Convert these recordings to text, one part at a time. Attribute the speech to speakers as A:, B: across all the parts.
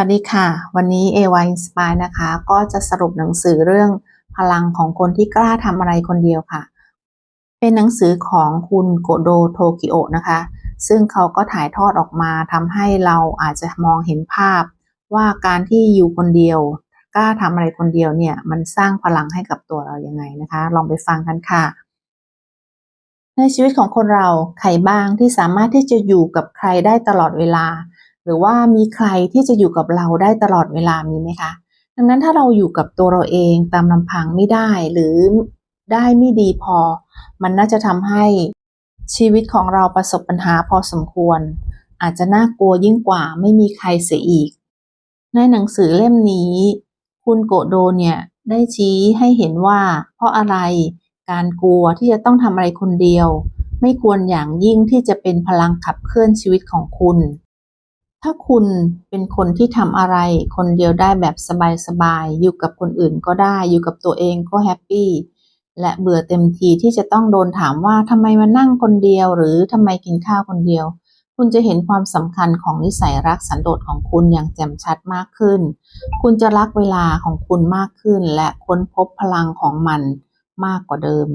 A: วัสดีค่ะ วันนี้ AY Inspire นะคะ ก็จะสรุปหนังสือเรื่องพลังของคนที่กล้าทำอะไรคนเดียวค่ะ เป็นหนังสือของคุณโกโดโทกิโอะนะคะ ซึ่งเขาก็ถ่ายทอดออกมาทำให้เราอาจจะมองเห็นภาพ ว่าการที่อยู่คนเดียว กล้าทำอะไรคนเดียวเนี่ย มันสร้างพลังให้กับตัวเรายังไงนะคะ ลองไปฟังกันค่ะ ในชีวิตของคนเราใครบ้างที่สามารถที่จะอยู่กับใครได้ตลอดเวลา หรือว่ามีใครที่จะอยู่กับเราได้ตลอดเวลามีไหมคะ ดังนั้นถ้าเราอยู่กับตัวเราเองตามลำพังไม่ได้หรือได้ไม่ดีพอ มันน่าจะทำให้ชีวิตของเราประสบปัญหาพอสมควร อาจจะน่ากลัวยิ่งกว่าไม่มีใครเสียอีก ในหนังสือเล่มนี้ คุณโกโดเนี่ยได้ชี้ให้เห็นว่า เพราะอะไรการกลัวที่จะต้องทำอะไรคนเดียว ไม่ควรอย่างยิ่งที่จะเป็นพลังขับเคลื่อนชีวิตของคุณ ถ้าคุณเป็นคนที่ทำอะไร คนเดียวได้แบบสบายๆ อยู่กับคนอื่นก็ได้ อยู่กับตัวเองก็แฮปปี้ และเบื่อเต็มทีที่จะต้องโดนถามว่าทำไมมานั่งคนเดียว หรือทำไมกินข้าวคนเดียว คุณจะเห็นความสำคัญของนิสัยรักสันโดษของคุณอย่างแจ่มชัดมากขึ้น คุณจะรักเวลาของคุณมากขึ้น และค้นพบพลังของมันมากกว่าเดิม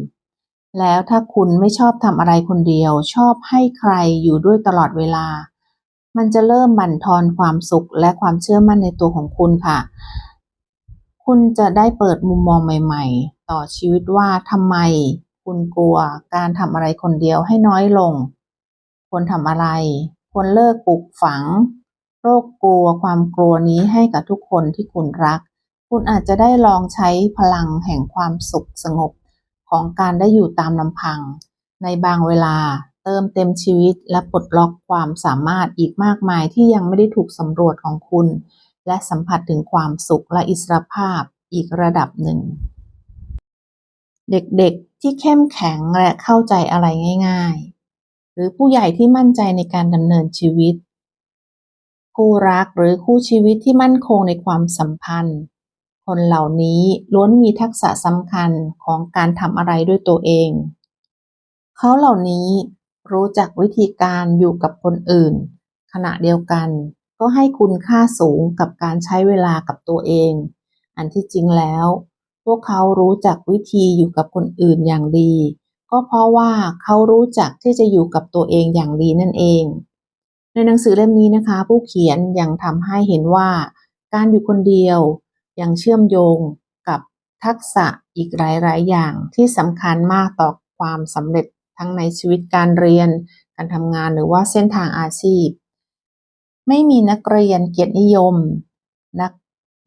A: แล้วถ้าคุณไม่ชอบทำอะไรคนเดียว ชอบให้ใครอยู่ด้วยตลอดเวลา มันจะเริ่มบั่นทอนความสุขและความเชื่อมั่นในตัวของคุณค่ะ คุณจะได้เปิดมุมมองใหม่ ๆ ต่อชีวิตว่าทำไมคุณกลัวการทำอะไรคนเดียวให้น้อยลง ควรทำอะไร ควรเลิกปลูกฝัง โรคกลัวความกลัวนี้ให้กับทุกคนที่คุณรัก คุณอาจจะได้ลองใช้พลังแห่งความสุขสงบของการได้อยู่ตามลำพัง ในบางเวลา เติมเต็มชีวิตและปลดล็อกความสามารถอีกมากมายที่ยังไม่ได้ถูกสำรวจของคุณ และสัมผัสถึงความสุขและอิสรภาพอีกระดับหนึ่ง เด็กๆที่เข้มแข็งและเข้าใจอะไรง่าย ๆ หรือผู้ใหญ่ที่มั่นใจในการดำเนินชีวิต คู่รักหรือคู่ชีวิตที่มั่นคงในความสัมพันธ์ คนเหล่านี้ล้วนมีทักษะสำคัญของการทำอะไรด้วยตัวเอง เขาเหล่านี้ รู้จักวิธีการอยู่กับคนอื่น ขณะเดียวกัน ก็ให้คุณค่าสูงกับการใช้เวลากับตัวเอง อันที่จริงแล้ว พวกเขารู้จักวิธีอยู่กับคนอื่นอย่างดี ก็เพราะว่าเขารู้จักที่จะอยู่กับตัวเองอย่างดีนั่นเอง ในหนังสือเล่มนี้นะคะ ผู้เขียนยังทำให้เห็นว่า การอยู่คนเดียวยังเชื่อมโยงกับทักษะอีกหลาย ๆ อย่างที่สำคัญมากต่อความสำเร็จ ทั้งในชีวิตการเรียน การทำงานหรือว่าเส้นทางอาชีพ ไม่มีนักเรียนเกียรตินิยม นัก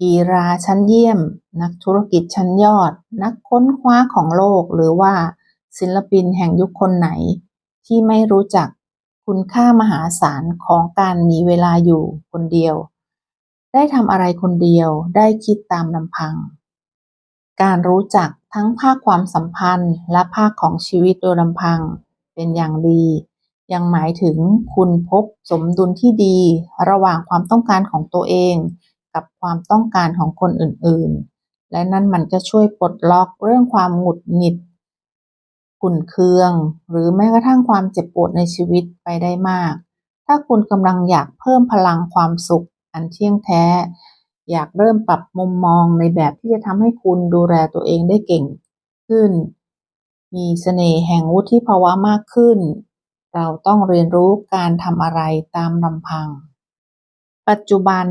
A: กีฬาชั้นเยี่ยม นักธุรกิจชั้นยอด นักค้นคว้าของโลก หรือว่าศิลปินแห่งยุคคนไหน ที่ไม่รู้จักคุณค่ามหาศาลของการมีเวลาอยู่คนเดียว ได้ทำอะไรคนเดียว ได้คิดตามลำพัง การรู้จักทั้งภาคความสัมพันธ์ และภาคของชีวิตโดยลำพังเป็นอย่างดี ยังหมายถึงคุณพบสมดุลที่ดี ระหว่างความต้องการของตัวเอง กับความต้องการของคนอื่นๆ และนั่นมันก็ช่วยปลดล็อกเรื่องความหงุดหงิดขุ่นเคือง หรือแม้กระทั่งความเจ็บปวดในชีวิตไปได้มาก ถ้าคุณกำลังอยากเพิ่มพลังความสุขอันเที่ยงแท้ อยากเริ่มปรับมุมมองในแบบที่จะทำให้คุณดูแลตัวเองได้เก่งขึ้น มีเสน่ห์แห่งวุฒิภาวะมากขึ้น เราต้องเรียนรู้การทำอะไรตามลำพัง ปัจจุบัน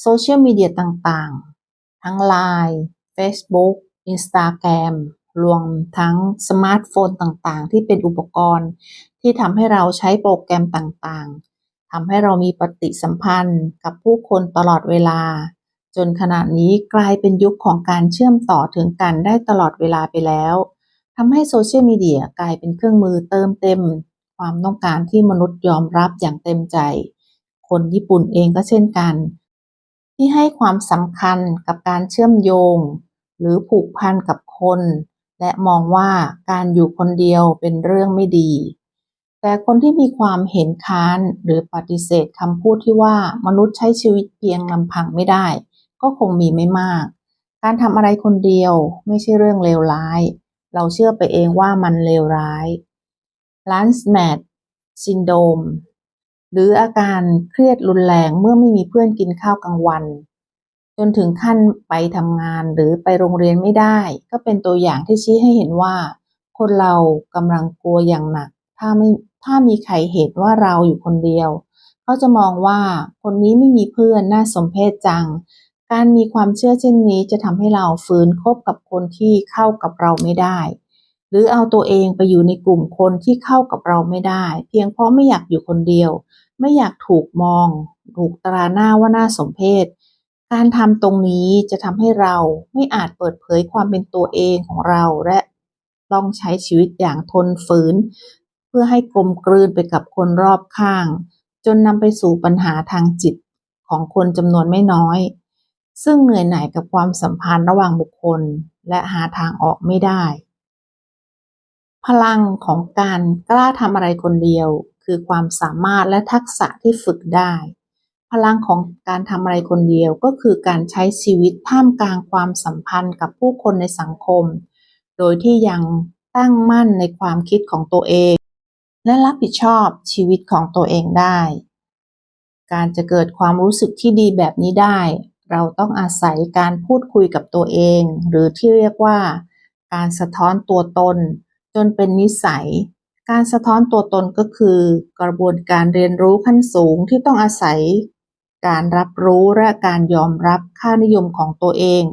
A: โซเชียลมีเดียต่างๆ ทั้ง Line Facebook Instagram รวมทั้งสมาร์ทโฟนต่างๆ ที่เป็นอุปกรณ์ที่ทำให้เราใช้โปรแกรมต่างๆ ทำให้เรามีปฏิสัมพันธ์กับผู้คนตลอดเวลา จนขณะนี้กลายเป็นยุคของการเชื่อมต่อถึงกันได้ตลอดเวลาไปแล้วทำให้โซเชียลมีเดียกลายเป็นเครื่องมือเติมเต็ม ความต้องการที่มนุษย์ยอมรับอย่างเต็มใจ คนญี่ปุ่นเองก็เช่นกัน ที่ให้ความสำคัญกับการเชื่อมโยง หรือผูกพันกับคน และมองว่าการอยู่คนเดียวเป็นเรื่องไม่ดี แต่คนที่มีความเห็นค้านหรือปฏิเสธคำพูดที่ว่ามนุษย์ใช้ชีวิตเพียงลำพังไม่ได้ ก็คงมีไม่มาก การทำอะไรคนเดียวไม่ใช่เรื่องเลวร้าย เราเชื่อไปเองว่ามันเลวร้าย l a n c e m a t Syndrome หรืออาการเครียดรุนแรงเมื่อไม่มีเพื่อนกินข้าวกลางวัน จนถึงขั้นไปทำงานหรือไปโรงเรียนไม่ได้ ก็เป็นตัวอย่างที่ชี้ให้เห็นว่า คนเรากำลังกลัวอย่างหนัก ถ้าไม่ ถ้ามีใครเห็นว่าเราอยู่คนเดียว เขาจะมองว่าคนนี้ไม่มีเพื่อนน่าสมเพชจัง การมีความเชื่อเช่นนี้จะทำให้เราฝืนคบกับคนที่เข้ากับเราไม่ได้ หรือเอาตัวเองไปอยู่ในกลุ่มคนที่เข้ากับเราไม่ได้ เพียงเพราะไม่อยากอยู่คนเดียว ไม่อยากถูกมอง ถูกตราหน้าว่าน่าสมเพชการทำตรงนี้จะทำให้เราไม่อาจเปิดเผยความเป็นตัวเองของเราและต้องใช้ชีวิตอย่างทนฝืน พื่อให้กลมกลืนไปกับคนรอบข้าง จนนำไปสู่ปัญหาทางจิตของคนจำนวนไม่น้อย ซึ่งเหนื่อยหน่ายกับความสัมพันธ์ระหว่างบุคคล และหาทางออกไม่ได้ พลังของการกล้าทำอะไรคนเดียว คือความสามารถและทักษะที่ฝึกได้ พลังของการทำอะไรคนเดียวก็คือการใช้ชีวิตท่ามกลางความสัมพันธ์กับผู้คนในสังคม โดยที่ยังตั้งมั่นในความคิดของตัวเอง และรับผิดชอบชีวิตของตัวเองได้ การจะเกิดความรู้สึกที่ดีแบบนี้ได้ เราต้องอาศัยการพูดคุยกับตัวเอง หรือที่เรียกว่า การสะท้อนตัวตน จนเป็นนิสัย การสะท้อนตัวตนก็คือ กระบวนการเรียนรู้ขั้นสูงที่ต้องอาศัย การรับรู้และการยอมรับค่านิยมของตัวเอง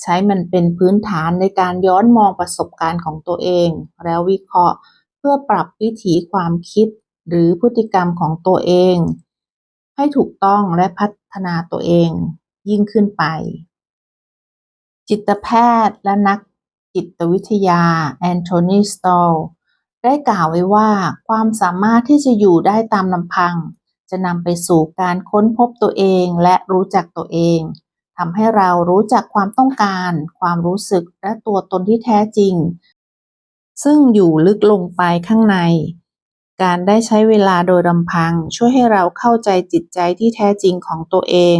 A: ใช้มันเป็นพื้นฐานในการย้อนมองประสบการณ์ของตัวเอง แล้ววิเคราะห์ เพื่อปรับวิถีความคิดหรือพฤติกรรมของตัวเอง ให้ถูกต้องและพัฒนาตัวเองยิ่งขึ้นไป จิตแพทย์และนักจิตวิทยาแอนโทนีสตอลได้กล่าวไว้ว่าความสามารถที่จะอยู่ได้ตามลำพัง จะนำไปสู่การค้นพบตัวเองและรู้จักตัวเองทำให้เรารู้จักความต้องการ ความรู้สึกและตัวตนที่แท้จริง ซึ่งอยู่ลึกลงไปข้างใน การได้ใช้เวลาโดยลำพัง ช่วยให้เราเข้าใจจิตใจที่แท้จริงของตัวเอง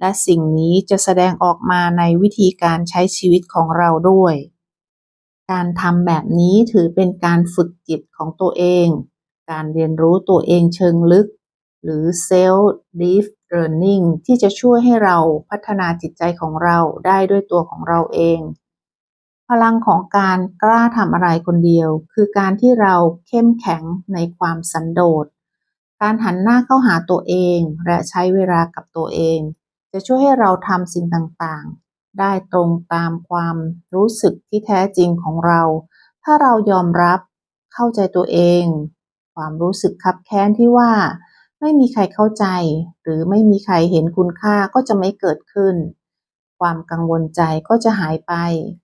A: และสิ่งนี้จะแสดงออกมาในวิธีการใช้ชีวิตของเราด้วย การทำแบบนี้ถือเป็นการฝึกจิตของตัวเอง การเรียนรู้ตัวเองเชิงลึก หรือ self deep learning ที่จะช่วยให้เราพัฒนาจิตใจของเราได้ด้วยตัวของเราเอง พลังของการกล้าทำอะไรคนเดียว คือการที่เราเข้มแข็งในความสันโดษ การหันหน้าเข้าหาตัวเอง และใช้เวลากับตัวเอง จะช่วยให้เราทำสิ่งต่างๆ ได้ตรงตามความรู้สึกที่แท้จริงของเรา ถ้าเรายอมรับเข้าใจตัวเอง ความรู้สึกคับแค้นที่ว่า ไม่มีใครเข้าใจ หรือไม่มีใครเห็นคุณค่าก็จะไม่เกิดขึ้น ความกังวลใจก็จะหายไป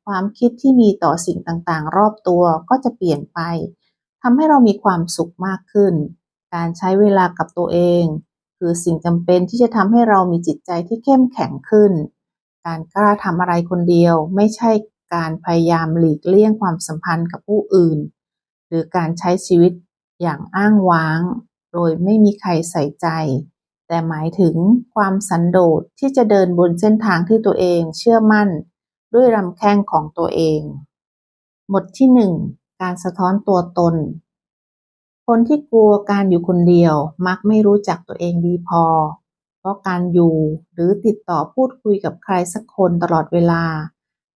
A: ความคิดที่มีต่อสิ่งต่างๆ รอบตัวก็จะเปลี่ยนไปทำให้เรามีความสุขมากขึ้น การใช้เวลากับตัวเอง คือสิ่งจำเป็นที่จะทำให้เรามีจิตใจที่เข้มแข็งขึ้น การกล้าทำอะไรคนเดียว ไม่ใช่การพยายามหลีกเลี่ยงความสัมพันธ์กับผู้อื่น หรือการใช้ชีวิตอย่างอ้างว้าง โดยไม่มีใครใส่ใจ แต่หมายถึงความสันโดษที่จะเดินบนเส้นทางที่ตัวเองเชื่อมั่น ด้วยลำแข้งของตัวเอง บทที่หนึ่งการสะท้อนตัวตน คนที่กลัวการอยู่คนเดียวมักไม่รู้จักตัวเองดีพอ เพราะการอยู่หรือติดต่อพูดคุยกับใครสักคนตลอดเวลา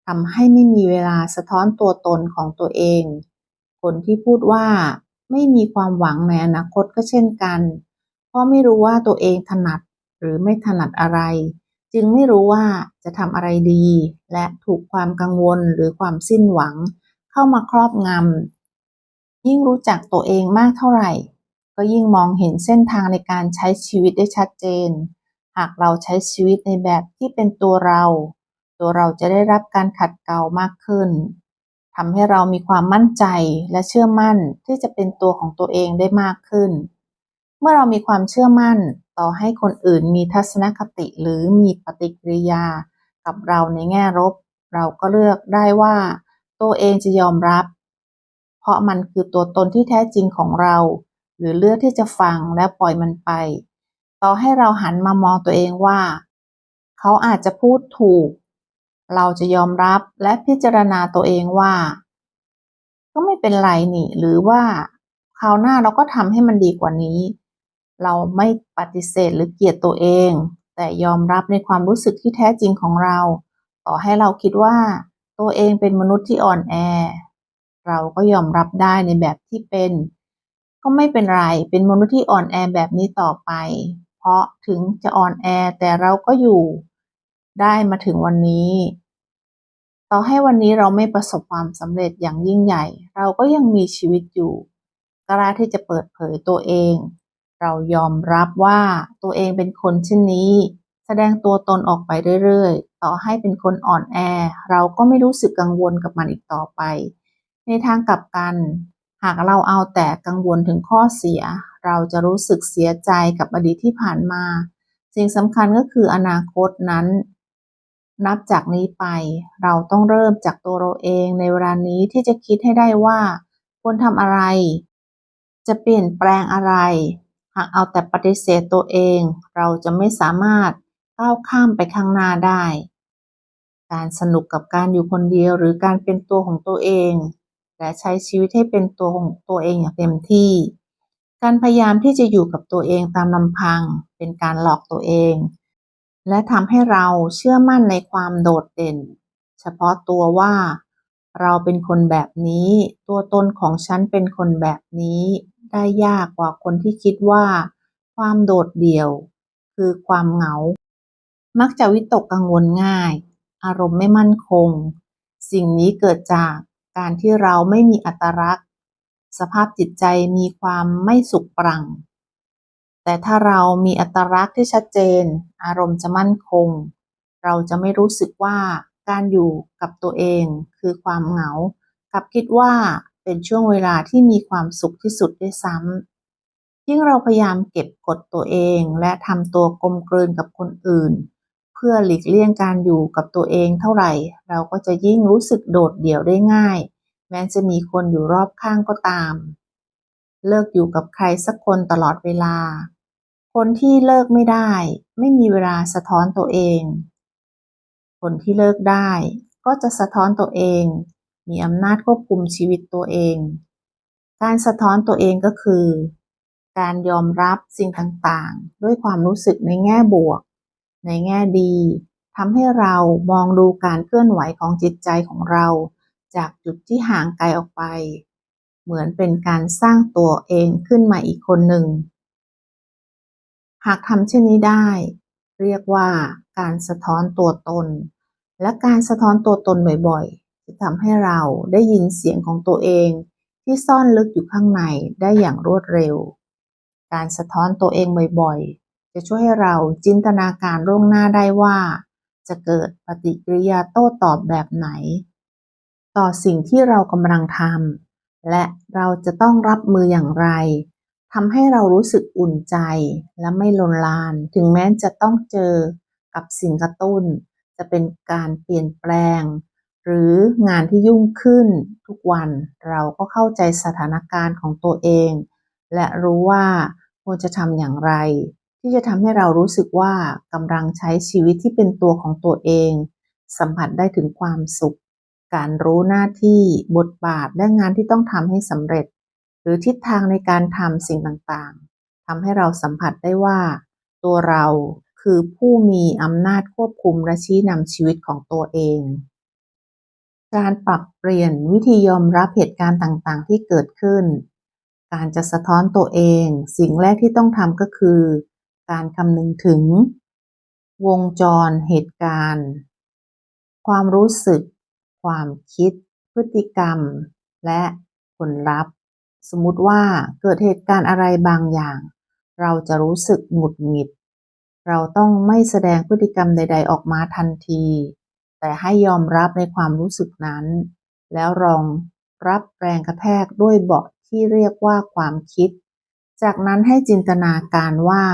A: ทำให้ไม่มีเวลาสะท้อนตัวตนของตัวเอง คนที่พูดว่าไม่มีความหวังในอนาคตก็เช่นกันเพราะไม่รู้ว่าตัวเองถนัดหรือไม่ถนัดอะไร จึงไม่รู้ว่าจะทำอะไรดี และถูกความกังวลหรือความสิ้นหวัง เข้ามาครอบงำยิ่งรู้จักตัวเองมากเท่าไหร่ ก็ยิ่งมองเห็นเส้นทางในการใช้ชีวิตได้ชัดเจน หากเราใช้ชีวิตในแบบที่เป็นตัวเรา ตัวเราจะได้รับการขัดเกลามากขึ้นทำให้เรามีความมั่นใจและเชื่อมั่นที่จะเป็นตัวของตัวเองได้มากขึ้น เมื่อเรามีความเชื่อมั่นต่อให้คนอื่นมีทัศนคติหรือมีปฏิกิริยา กับเราในแง่ลบเราก็เลือกได้ว่า ตัวเองจะยอมรับ เพราะมันคือตัวตนที่แท้จริงของเรา หรือเลือกที่จะฟังและปล่อยมันไป ต่อให้เราหันมามองตัวเองว่า เขาอาจจะพูดถูก เราจะยอมรับและพิจารณาตัวเองว่า ก็ไม่เป็นไรนี่ หรือว่าคราวหน้าเราก็ทำให้มันดีกว่านี้ เราไม่ปฏิเสธหรือเกลียดตัวเอง แต่ยอมรับในความรู้สึกที่แท้จริงของเรา ต่อให้เราคิดว่าตัวเองเป็นมนุษย์ที่อ่อนแอ เราก็ยอมรับได้ในแบบที่เป็น ก็ไม่เป็นไร เป็นมนุษย์ที่อ่อนแอแบบนี้ต่อไป เพราะถึงจะอ่อนแอแต่เราก็อยู่ได้มาถึงวันนี้ ต่อให้วันนี้เราไม่ประสบความสำเร็จอย่างยิ่งใหญ่ เราก็ยังมีชีวิตอยู่กล้าที่จะเปิดเผยตัวเอง เรายอมรับว่าตัวเองเป็นคนเช่นนี้ แสดงตัวตนออกไปเรื่อยๆ ต่อให้เป็นคนอ่อนแอ เราก็ไม่รู้สึกกังวลกับมันอีกต่อไป ในทางกลับกัน หากเราเอาแต่กังวลถึงข้อเสีย เราจะรู้สึกเสียใจกับอดีตที่ผ่านมา สิ่งสำคัญก็คืออนาคตนั้น นับจากนี้ไป เราต้องเริ่มจากตัวเราเองในเวลานี้ที่จะคิดให้ได้ว่าควรทำอะไร จะเปลี่ยนแปลงอะไร หากเอาแต่ปฏิเสธตัวเอง เราจะไม่สามารถก้าวข้ามไปข้างหน้าได้ การสนุกกับการอยู่คนเดียวหรือการเป็นตัวของตัวเอง และใช้ชีวิตให้เป็นตัวของตัวเองอย่างเต็มที่ การพยายามที่จะอยู่กับตัวเองตามลำพัง เป็นการหลอกตัวเอง และทำให้เราเชื่อมั่นในความโดดเด่น เฉพาะตัวว่า เราเป็นคนแบบนี้ ตัวตนของฉันเป็นคนแบบนี้ ได้ยากกว่าคนที่คิดว่า ความโดดเดี่ยว คือความเหงา มักจะวิตกกังวลง่าย อารมณ์ไม่มั่นคง สิ่งนี้เกิดจากการที่เราไม่มีอัตลักษณ์ สภาพจิตใจมีความไม่สุขปรัง แต่ถ้าเรามีอัตลักษณ์ที่ชัดเจน อารมณ์จะมั่นคง เราจะไม่รู้สึกว่าการอยู่กับตัวเองคือความเหงากลับคิดว่า เป็นช่วงเวลาที่มีความสุขที่สุดด้วยซ้ำยิ่งเราพยายามเก็บกดตัวเองและทำตัวกลมกลืนกับคนอื่น เพื่อหลีกเลี่ยงการอยู่กับตัวเองเท่าไหร่ เราก็จะยิ่งรู้สึกโดดเดี่ยวได้ง่าย แม้จะมีคนอยู่รอบข้างก็ตาม เลิกอยู่กับใครสักคนตลอดเวลา คนที่เลิกไม่ได้ ไม่มีเวลาสะท้อนตัวเอง คนที่เลิกได้ก็จะสะท้อนตัวเอง มีอำนาจควบคุมชีวิตตัวเอง การสะท้อนตัวเองก็คือ การยอมรับสิ่งต่างๆ ด้วยความรู้สึกในแง่บวก ในแง่ดีทำให้เรามองดูการเคลื่อนไหวของจิตใจของเรา จากจุดที่ห่างไกลออกไป เหมือนเป็นการสร้างตัวเองขึ้นมาอีกคนหนึ่ง หากทำเช่นนี้ได้ เรียกว่าการสะท้อนตัวตน และการสะท้อนตัวตนบ่อยๆ จะทำให้เราได้ยินเสียงของตัวเองที่ซ่อนลึกอยู่ข้างในได้อย่างรวดเร็ว การสะท้อนตัวเองบ่อยๆ จะช่วยให้เราจินตนาการล่วงหน้าได้ว่า จะเกิดปฏิกิริยาโต้ตอบแบบไหน ต่อสิ่งที่เรากำลังทำและเราจะต้องรับมืออย่างไรทำให้เรารู้สึกอุ่นใจและไม่ลนลาน ถึงแม้จะต้องเจอกับสิ่งกระตุ้น จะเป็นการเปลี่ยนแปลง หรืองานที่ยุ่งขึ้นทุกวัน เราก็เข้าใจสถานการณ์ของตัวเอง และรู้ว่าควรจะทำอย่างไร ที่จะทำให้เรารู้สึกว่ากำลังใช้ชีวิตที่เป็นตัวของตัวเอง สัมผัสได้ถึงความสุข การรู้หน้าที่บทบาทและงานที่ต้องทำให้สำเร็จ หรือทิศทางในการทำสิ่งต่างๆทำให้เราสัมผัสได้ว่า ตัวเราคือผู้มีอำนาจควบคุมและชี้นำชีวิตของตัวเอง การปรับเปลี่ยนวิธียอมรับเหตุการณ์ต่างๆ ที่เกิดขึ้น การจะสะท้อนตัวเอง สิ่งแรกที่ต้องทำก็คือ การคำนึงถึง วงจรเหตุการณ์ ความรู้สึก ความคิด พฤติกรรม และผลลัพธ์ สมมติว่าเกิดเหตุการณ์อะไรบางอย่าง เราจะรู้สึกหงุดหงิด เราต้องไม่แสดงพฤติกรรมใด ๆ ออกมาทันที แต่ให้ยอมรับในความรู้สึกนั้น แล้วลองรับแรงกระแทกด้วยเบาะที่เรียกว่าความคิด จากนั้นให้จินตนาการว่า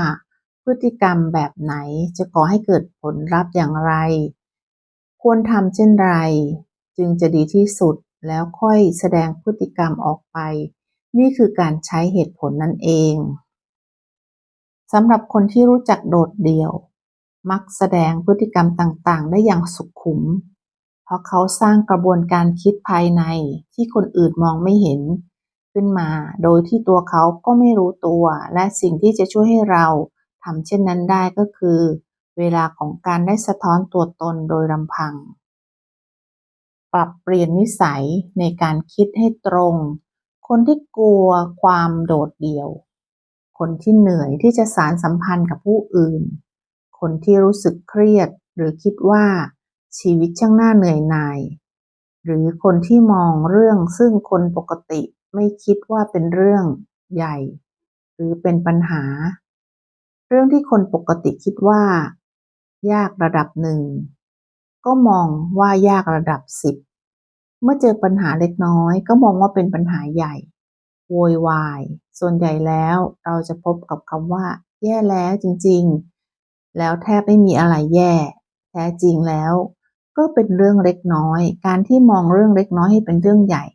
A: พฤติกรรมแบบไหนจะก่อให้เกิดผลลัพธ์อย่างไร ควรทำเช่นไร จึงจะดีที่สุดแล้วค่อยแสดงพฤติกรรมออกไป นี่คือการใช้เหตุผลนั่นเองสำหรับคนที่รู้จักโดดเดี่ยว มักแสดงพฤติกรรมต่างๆ ได้อย่างสุขุม เพราะเขาสร้างกระบวนการคิดภายในที่คนอื่นมองไม่เห็น ขึ้นมา โดยที่ตัวเขาก็ไม่รู้ตัว และสิ่งที่จะช่วยให้เราทำเช่นนั้นได้ก็คือ เวลาของการได้สะท้อนตัวตนโดยลำพัง ปรับเปลี่ยนนิสัยในการคิดให้ตรง คนที่กลัวความโดดเดี่ยว คนที่เหนื่อยที่จะสารสัมพันธ์กับผู้อื่น คนที่รู้สึกเครียด หรือคิดว่าชีวิตช่างน่าเหนื่อยหน่าย หรือคนที่มองเรื่องซึ่งคนปกติไม่คิดว่าเป็นเรื่องใหญ่ หรือเป็นปัญหา เรื่องที่คนปกติคิดว่า ยากระดับหนึ่งก็มองว่ายากระดับสิบเมื่อเจอปัญหาเล็กน้อย ก็มองว่าเป็นปัญหาใหญ่โวยวาย ส่วนใหญ่แล้วเราจะพบกับคำว่า แย่แล้วจริงๆ แล้วแทบไม่มีอะไรแย่ แท้จริงแล้ว ก็เป็นเรื่องเล็กน้อย การที่มองเรื่องเล็กน้อยให้เป็นเรื่องใหญ่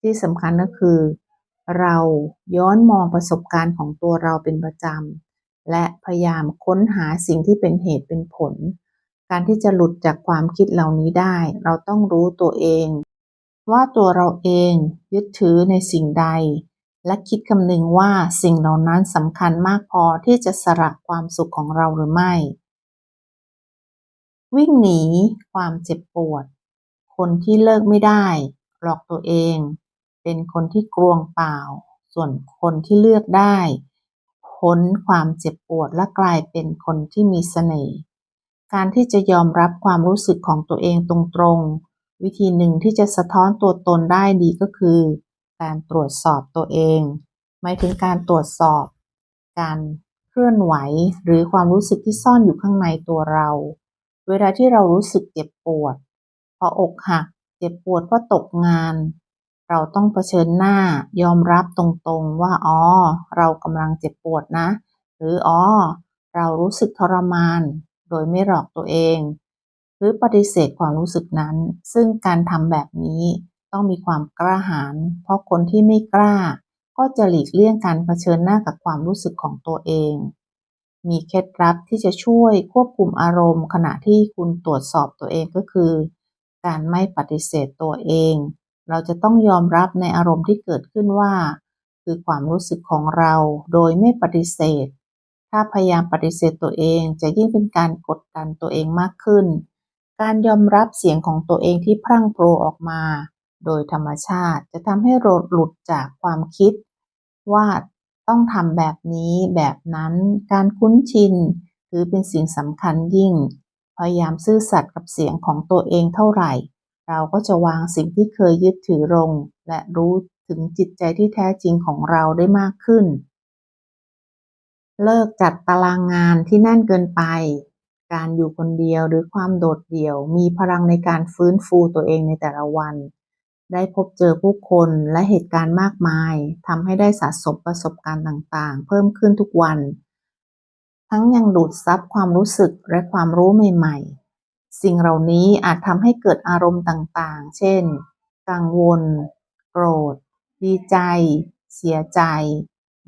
A: ที่สำคัญก็คือ เราย้อนมองประสบการณ์ของตัวเราเป็นประจำและพยายามค้นหาสิ่งที่เป็นเหตุเป็นผล การที่จะหลุดจากความคิดเหล่านี้ได้ เราต้องรู้ตัวเอง ว่าตัวเราเองยึดถือในสิ่งใด และคิดคำนึงว่าสิ่งเหล่านั้นสำคัญมากพอที่จะสละความสุขของเราหรือไม่ วิ่งหนีความเจ็บปวด คนที่เลิกไม่ได้ หลอกตัวเอง เป็นคนที่กลวงเปล่า ส่วนคนที่เลือกได้ พ้นความเจ็บปวดและกลายเป็นคนที่มีเสน่ห์การที่จะยอมรับความรู้สึกของตัวเองตรงๆ วิธีหนึ่งที่จะสะท้อนตัวตนได้ดีก็คือ การตรวจสอบตัวเองหมายถึงการตรวจสอบ การเคลื่อนไหวหรือความรู้สึกที่ซ่อนอยู่ข้างในตัวเรา เวลาที่เรารู้สึกเจ็บปวดเพราะอกหักเจ็บปวดเพราะตกงาน เราต้องเผชิญหน้ายอมรับตรงๆว่าอ๋อเรากำลังเจ็บปวดนะ หรืออ๋อเรารู้สึกทรมาน โดยไม่หลอกตัวเอง หรือปฏิเสธความรู้สึกนั้น ซึ่งการทำแบบนี้ ต้องมีความกล้าหาญเพราะคนที่ไม่กล้า ก็จะหลีกเลี่ยงการเผชิญหน้ากับความรู้สึกของตัวเอง มีเคล็ดลับที่จะช่วยควบคุมอารมณ์ ขณะที่คุณตรวจสอบตัวเองก็คือ การไม่ปฏิเสธตัวเอง เราจะต้องยอมรับในอารมณ์ที่เกิดขึ้นว่า คือความรู้สึกของเราโดยไม่ปฏิเสธ ถ้าพยายามปฏิเสธตัวเองจะยิ่งเป็นการกดดันตัวเองมากขึ้น การยอมรับเสียงของตัวเองที่พรั่งพรออกมา โดยธรรมชาติจะทำให้เราหลุดจากความคิด ว่าต้องทำแบบนี้แบบนั้นการคุ้นชินถือเป็นสิ่งสำคัญยิ่ง พยายามซื่อสัตย์กับเสียงของตัวเองเท่าไหร่ เราก็จะวางสิ่งที่เคยยึดถือลง และรู้ถึงจิตใจที่แท้จริงของเราได้มากขึ้น เลิกจัดตารางงานที่แน่นเกินไป การอยู่คนเดียวหรือความโดดเดี่ยว มีพลังในการฟื้นฟูตัวเองในแต่ละวัน ได้พบเจอผู้คนและเหตุการณ์มากมายทำให้ได้สะสมประสบการณ์ต่างๆ เพิ่มขึ้นทุกวัน ทั้งยังดูดซับความรู้สึกและความรู้ใหม่ ๆ สิ่งเหล่านี้อาจทำให้เกิดอารมณ์ต่างๆ เช่น กังวล โกรธ ดีใจ เสียใจ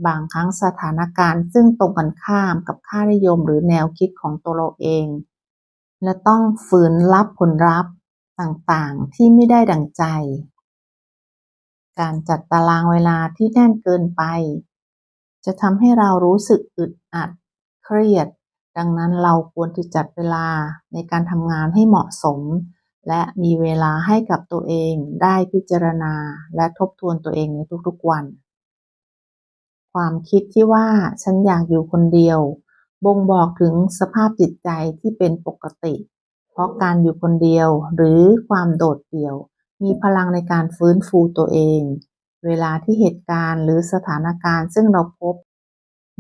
A: บางครั้งสถานการณ์ซึ่งตรงกันข้ามกับค่านิยมหรือแนวคิดของตัวเราเอง และต้องฝืนรับผลลัพธ์ ต่างๆที่ไม่ได้ดั่งใจ การจัดตารางเวลาที่แน่นเกินไป จะทำให้เรารู้สึกอึดอัด เครียด ดังนั้นเราควรที่จัดเวลาในการทำงานให้เหมาะสม และมีเวลาให้กับตัวเองได้พิจารณาและทบทวนตัวเองในทุกๆวัน ความคิดที่ว่าฉันอยากอยู่คนเดียวบ่งบอกถึงสภาพจิตใจที่เป็นปกติ ราะการอยู่คนเดียวหรือความโดดเดี่ยว มีพลังในการฟื้นฟูตัวเอง เวลาที่เหตุการณ์หรือสถานการณ์ซึ่งเราพบ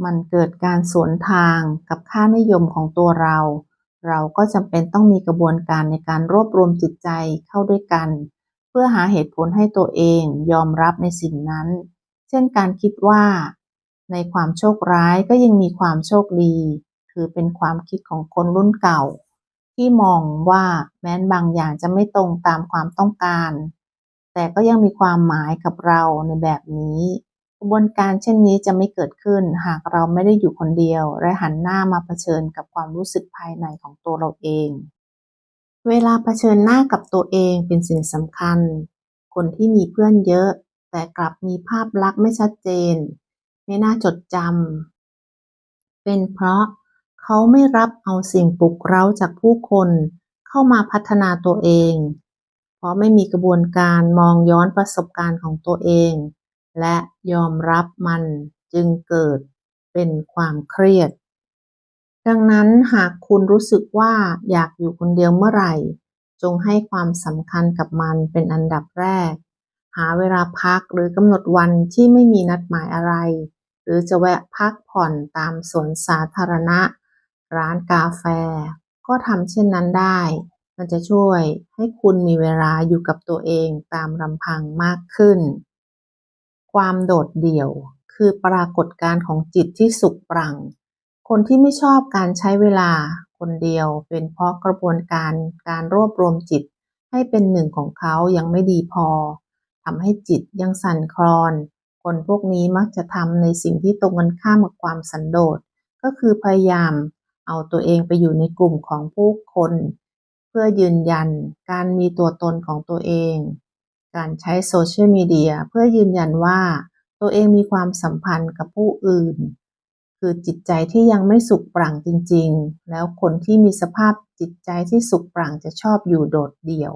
A: มันเกิดการสวนทางกับค่านิยมของตัวเรา เราก็จำเป็นต้องมีกระบวนการในการรวบรวมจิตใจเข้าด้วยกัน เพื่อหาเหตุผลให้ตัวเองยอมรับในสิ่งนั้น เช่นการคิดว่า ในความโชคร้ายก็ยังมีความโชคดี ถือเป็นความคิดของคนรุ่นเก่า ที่มองว่าแม้นบางอย่างจะไม่ตรงตามความต้องการ แต่ก็ยังมีความหมายกับเราในแบบนี้กระบวนการเช่นนี้จะไม่เกิดขึ้น หากเราไม่ได้อยู่คนเดียว และหันหน้ามาเผชิญกับความรู้สึกภายในของตัวเราเอง เวลาเผชิญหน้ากับตัวเองเป็นสิ่งสำคัญ คนที่มีเพื่อนเยอะ แต่กลับมีภาพลักษณ์ไม่ชัดเจน ไม่น่าจดจำเป็นเพราะ เขาไม่รับเอาสิ่งปลุกเร้าจากผู้คนเข้ามาพัฒนาตัวเอง เพราะไม่มีกระบวนการมองย้อนประสบการณ์ของตัวเอง และยอมรับมันจึงเกิดเป็นความเครียด ดังนั้นหากคุณรู้สึกว่าอยากอยู่คนเดียวเมื่อไหร่ จงให้ความสำคัญกับมันเป็นอันดับแรก หาเวลาพักหรือกำหนดวันที่ไม่มีนัดหมายอะไร หรือจะแวะพักผ่อนตามสวนสาธารณะ ร้านกาแฟ ก็ทำเช่นนั้นได้ มันจะช่วยให้คุณมีเวลาอยู่กับตัวเองตามลำพังมากขึ้น ความโดดเดี่ยวคือปรากฏการณ์ของจิตที่สุขปรัง คนที่ไม่ชอบการใช้เวลาคนเดียวเป็นเพราะกระบวนการการรวบรวมจิตให้เป็นหนึ่งของเขายังไม่ดีพอทำให้จิตยังสั่นคลอน คนพวกนี้มักจะทำในสิ่งที่ตรงกันข้ามกับความสันโดษ ก็คือพยายาม เอาตัวเองไปอยู่ในกลุ่มของผู้คน เพื่อยืนยันการมีตัวตนของตัวเอง การใช้โซเชียลมีเดียเพื่อยืนยันว่า ตัวเองมีความสัมพันธ์กับผู้อื่น คือจิตใจที่ยังไม่สุขปรั่งจริง ๆ แล้วคนที่มีสภาพจิตใจที่สุขปรั่งจะชอบอยู่โดดเดี่ยว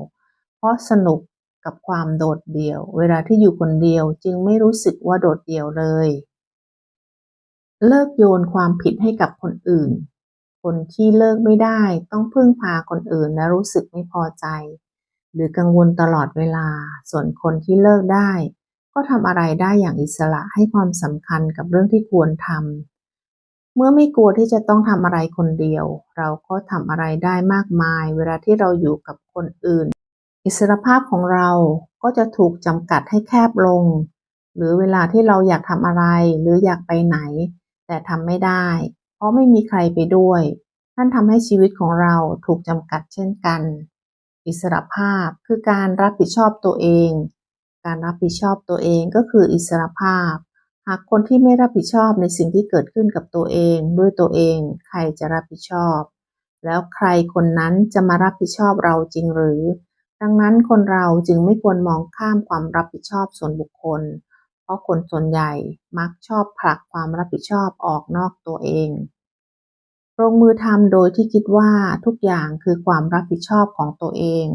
A: เพราะสนุกกับความโดดเดี่ยว เวลาที่อยู่คนเดียวจึงไม่รู้สึกว่าโดดเดี่ยวเลย เลิกโยนความผิดให้กับคนอื่น คนที่เลิกไม่ได้ต้องพึ่งพาคนอื่นและรู้สึกไม่พอใจ หรือกังวลตลอดเวลา ส่วนคนที่เลิกได้ ก็ทำอะไรได้อย่างอิสระให้ความสำคัญกับเรื่องที่ควรทำเมื่อไม่กลัวที่จะต้องทำอะไรคนเดียว เราก็ทำอะไรได้มากมาย เวลาที่เราอยู่กับคนอื่น อิสรภาพของเราก็จะถูกจำกัดให้แคบลง หรือเวลาที่เราอยากทำอะไรหรืออยากไปไหน แต่ทำไม่ได้ ราะไม่มีใครไปด้วยนั่นทำให้ชีวิตของเราถูกจำกัดเช่นกัน อิสระภาพคือการรับผิดชอบตัวเอง การรับผิดชอบตัวเองก็คืออิสระภาพ หากคนที่ไม่รับผิดชอบในสิ่งที่เกิดขึ้นกับตัวเอง ด้วยตัวเองใครจะรับผิดชอบ แล้วใครคนนั้นจะมารับผิดชอบเราจริงหรือ ดังนั้นคนเราจึงไม่ควรมองข้ามความรับผิดชอบส่วนบุคคล เพราะคนส่วนใหญ่มักชอบผลักความรับผิดชอบออกนอกตัวเอง ลงมือทำโดยที่คิดว่าทุกอย่างคือความรับผิดชอบของตัวเอง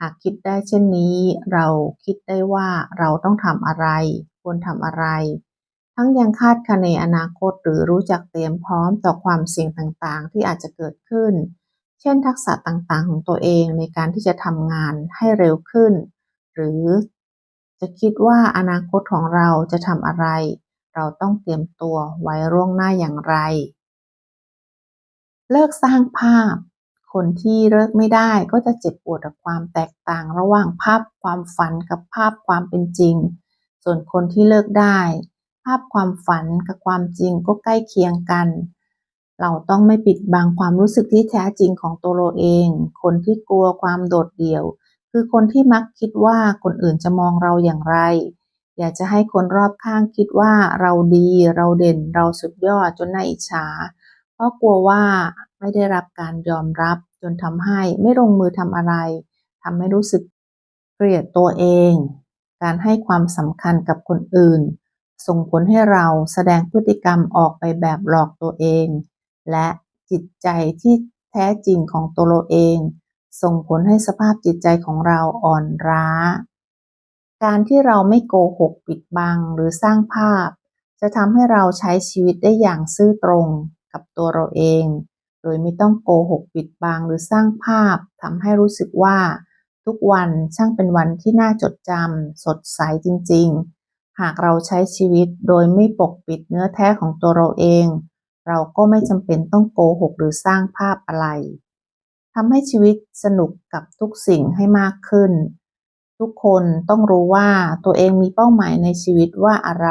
A: หากคิดได้เช่นนี้ เราคิดได้ว่าเราต้องทำอะไร ควรทำอะไร ทั้งยังคาดคะเนอนาคตหรือรู้จักเตรียมพร้อมต่อความเสี่ยงต่างๆ ที่อาจจะเกิดขึ้น เช่น ทักษะต่างๆ ของตัวเองในการที่จะทำงานให้เร็วขึ้น หรือจะคิดว่าอนาคตของเราจะทำอะไร เราต้องเตรียมตัวไว้ล่วงหน้าอย่างไร เลิกสร้างภาพ คนที่เลิกไม่ได้ก็จะเจ็บปวดกับความแตกต่าง ระหว่างภาพความฝันกับภาพความเป็นจริง ส่วนคนที่เลิกได้ ภาพความฝันกับความจริงก็ใกล้เคียงกัน เราต้องไม่ปิดบังความรู้สึกที่แท้จริงของตัวเราเอง คนที่กลัวความโดดเดี่ยว คือคนที่มักคิดว่าคนอื่นจะมองเราอย่างไรอยากจะให้คนรอบข้างคิดว่าเราดีเราเด่นเราสุดยอดจนน่าอิจฉา เพราะกลัวว่าไม่ได้รับการยอมรับจนทำให้ไม่ลงมือทำอะไรทำให้รู้สึกเกลียดตัวเอง การให้ความสำคัญกับคนอื่น ส่งผลให้เราแสดงพฤติกรรมออกไปแบบหลอกตัวเอง และจิตใจที่แท้จริงของตัวเราเอง ส่งผลให้สภาพจิตใจของเราอ่อนล้า การที่เราไม่โกหกปิดบังหรือสร้างภาพ จะทำให้เราใช้ชีวิตได้อย่างซื่อตรง กับตัวเราเอง โดยไม่ต้องโกหกปิดบังหรือสร้างภาพทำให้รู้สึกว่า ทุกวันช่างเป็นวันที่น่าจดจำสดใสจริง ๆ หากเราใช้ชีวิตโดยไม่ปกปิดเนื้อแท้ของตัวเราเอง เราก็ไม่จำเป็นต้องโกหกหรือสร้างภาพอะไรทำให้ชีวิตสนุกกับทุกสิ่งให้มากขึ้น ทุกคนต้องรู้ว่าตัวเองมีเป้าหมายในชีวิตว่าอะไร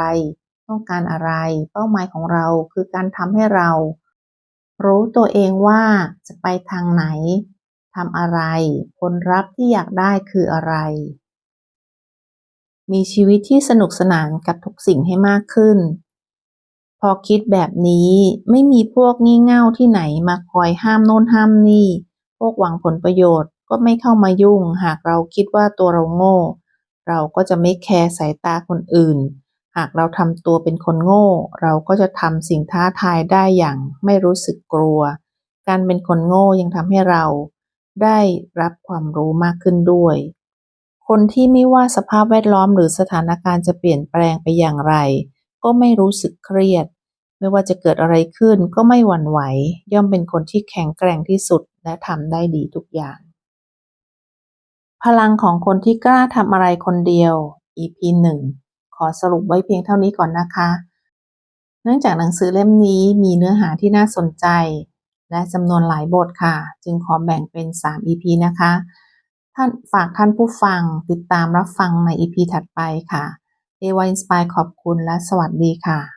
A: ต้องการอะไร เป้าหมายของเราคือการทำให้เรา รู้ตัวเองว่าจะไปทางไหนทำอะไร ผลลัพธ์ที่อยากได้คืออะไร มีชีวิตที่สนุกสนานกับทุกสิ่งให้มากขึ้น พอคิดแบบนี้ไม่มีพวกงี่เง่าที่ไหนมาคอยห้ามโน่นห้ามนี่ พวกหวังผลประโยชน์ก็ไม่เข้ามายุ่ง หากเราคิดว่าตัวเราโง่ เราก็จะไม่แคร์สายตาคนอื่น หากเราทำตัวเป็นคนโง่ เราก็จะทำสิ่งท้าทายได้อย่างไม่รู้สึกกลัว การเป็นคนโง่ยังทำให้เราได้รับความรู้มากขึ้นด้วย คนที่ไม่ว่าสภาพแวดล้อมหรือสถานการณ์จะเปลี่ยนแปลงไปอย่างไร ก็ไม่รู้สึกเครียด ไม่ว่าจะเกิดอะไรขึ้นก็ไม่หวั่นไหว ย่อมเป็นคนที่แข็งแกร่งที่สุดและทำได้ดีทุกอย่าง พลังของคนที่กล้าทำอะไรคนเดียว EP 1 ขอสรุปไว้เพียงเท่านี้ก่อนนะคะ เนื่องจากหนังสือเล่มนี้มีเนื้อหาที่น่าสนใจ และจำนวนหลายบทค่ะ จึงขอแบ่งเป็น 3 EP นะคะ ท่านฝากท่านผู้ฟังติดตามรับฟังใน EP ถัดไปค่ะ a y Inspire ขอบคุณและสวัสดีค่ะ